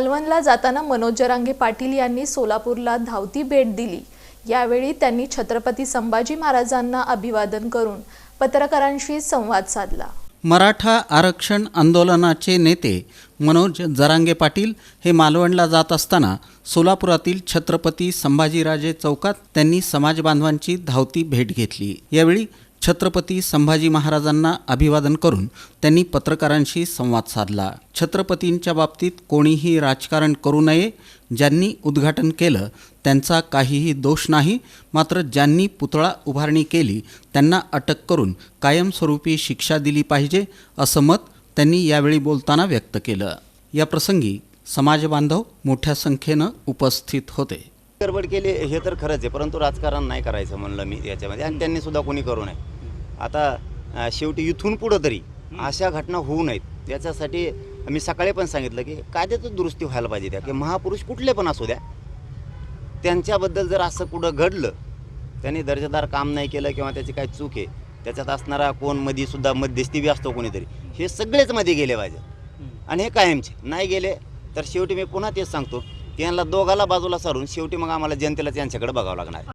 मालवणला जाताना मनोज जरांगे पाटील यांनी सोलापूरला धावती भेट दिली. यावेळी त्यांनी छत्रपती संभाजी महाराजांना अभिवादन करून पत्रकारांशी संवाद साधला. मराठा आरक्षण आंदोलनाचे नेते मनोज जरांगे पाटील हे मालवणला जात असताना सोलापुरातील छत्रपती संभाजीराजे चौकात त्यांनी समाजबांधवांची धावती भेट घेतली. यावेळी छत्रपती संभाजी महाराजांना अभिवादन करून त्यांनी पत्रकारांशी संवाद साधला. छत्रपतींच्या बाबतीत कोणीही राजकारण करू नये ज्यांनी उद्घाटन केलं त्यांचा काहीही दोष नाही मात्र ज्यांनी पुतळा उभारणी केली त्यांना अटक करून कायमस्वरूपी शिक्षा दिली पाहिजे असं मत त्यांनी यावेळी बोलताना व्यक्त केलं. या प्रसंगी समाजबांधव मोठ्या संख्येनं उपस्थित होते. गडबड केली हे तर खरंच आहे परंतु राजकारण नाही करायचं म्हणलं मी याच्यामध्ये आणि त्यांनी सुद्धा कोणी करू नये. आता शेवटी इथून पुढं तरी अशा घटना होऊ नयेत. याच्यासाठी मी सकाळी पण सांगितलं की कायद्यातच दुरुस्ती व्हायला पाहिजे त्या. की महापुरुष कुठले पण असू द्या. त्यांच्याबद्दल जर असं कुठं घडलं त्यांनी दर्जेदार काम नाही केलं किंवा त्याची काय चूक आहे त्याच्यात असणारा कोणमध्ये सुद्धा मध्यस्थी बी असतो कोणीतरी हे सगळेच मध्ये गेले पाहिजे आणि हे कायमचे. नाही गेले तर शेवटी मी पुन्हा तेच सांगतो. की यांना दोघाला बाजूला सारून शेवटी मग आम्हाला जनतेला त्यांच्याकडे बघावं लागणार.